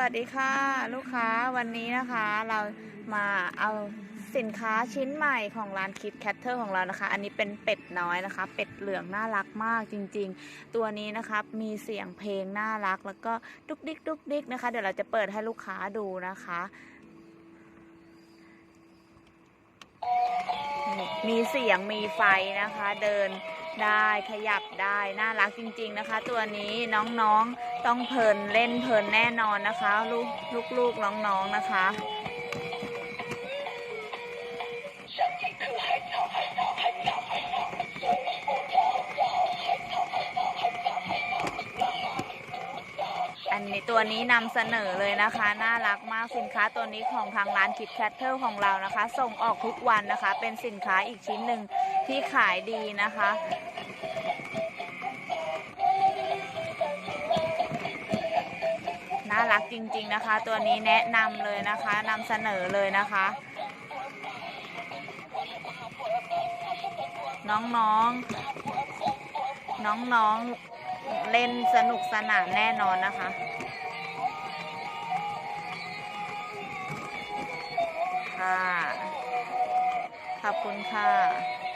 วัสดีค่ะ ลูกค้าวันนี้นะคะเรามาเอาสินค้าชิ้นใหม่ของร้านคิดแคทเทอร์ของเรานะคะ อันนี้เป็นเป็ดน้อยนะคะ เป็ดเหลืองน่ารักมากจริง ๆ ตัวนี้นะคะมีเสียงเพลงน่ารัก แล้วก็ดุกดิกดุกดิกนะคะ เดี๋ยวเราจะเปิดให้ลูกค้าดูนะคะมีเสียงมีไฟนะคะ เดิน ได้ขยับได้น่ารักจริง ๆนะคะ ตัวนี้น้องๆต้องเพลินเล่นเพลินแน่นอนนะคะ ลูกลูกๆน้องๆนะคะ อันนี้ตัวนี้นำเสนอเลยนะคะ น่ารักมากสินค้าตัวนี้ของทางร้านคิดแคทเทิลของเรานะคะ ส่งออกทุกวันนะคะ เป็นสินค้าอีกชิ้นหนึ่งที่ขายดีนะคะ น่ารักจริงๆนะคะ ตัวนี้แนะนำเลยนะคะนำเสนอเลยนะคะน้องๆ น้องๆ เล่นสนุกสนานแน่นอนนะคะ ค่ะ ขอบคุณค่ะ